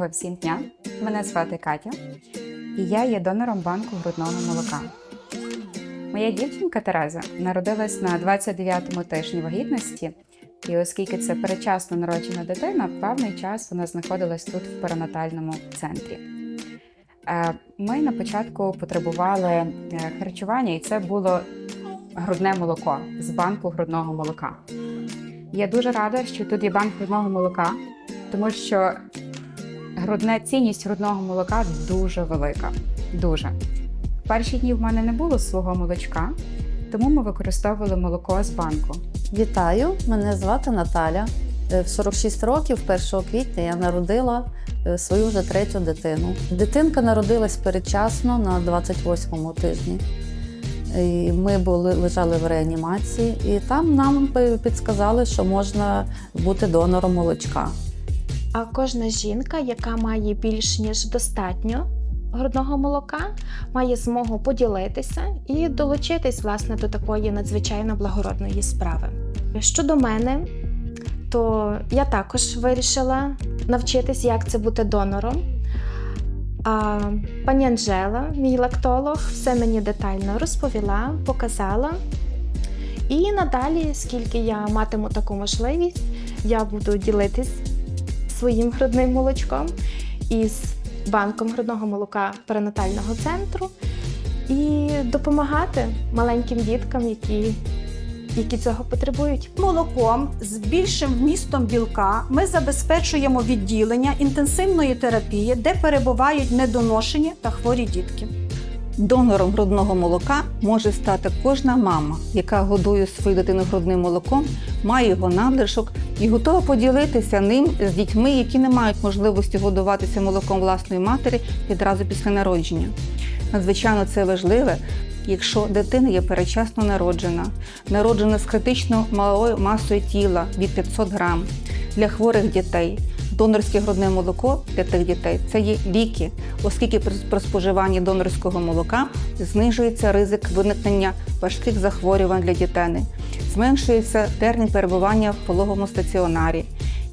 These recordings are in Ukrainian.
Доброго всім дня! Мене звати Катя, і я є донором банку грудного молока. Моя дівчинка Тереза народилась на 29-му тижні вагітності, і оскільки це передчасно народжена дитина, певний час вона знаходилась тут в перинатальному центрі. Е, Ми на початку потребували е, харчування, і це було грудне молоко з банку грудного молока. Я дуже рада, що тут є банк грудного молока, тому що грудне цінність грудного молока дуже велика. Дуже. Перші дні в мене не було свого молочка, тому ми використовували молоко з банку. Вітаю, мене звати Наталя. Е, В 46 років, 1 квітня, я народила е, свою вже третю дитину. Дитинка народилась передчасно на 28-му тижні. І ми були, лежали в реанімації, і там нам підсказали, що можна бути донором молочка. А кожна жінка, яка має більш ніж достатньо грудного молока, має змогу поділитися і долучитись власне до такої надзвичайно благородної справи. Щодо мене, то я також вирішила навчитись, як це бути донором. А пані Анжела, мій лактолог, все мені детально розповіла, показала. І надалі, скільки я матиму таку можливість, я буду ділитись своїм грудним молочком із банком грудного молока перинатального центру і допомагати маленьким діткам, які, які цього потребують. Молоком з більшим вмістом білка ми забезпечуємо відділення інтенсивної терапії, де перебувають недоношені та хворі дітки. Донором грудного молока може стати кожна мама, яка годує свою дитину грудним молоком, має його надлишок і готова поділитися ним з дітьми, які не мають можливості годуватися молоком власної матері відразу після народження. Надзвичайно це важливе, якщо дитина є передчасно народжена, народжена з критично малою масою тіла від 500 грам для хворих дітей. Донорське грудне молоко для тих дітей це є ліки, оскільки при споживанні донорського молока знижується ризик виникнення важких захворювань для дітини, зменшується термін перебування в пологовому стаціонарі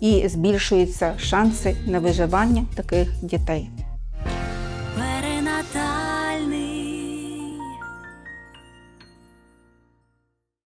і збільшуються шанси на виживання таких дітей.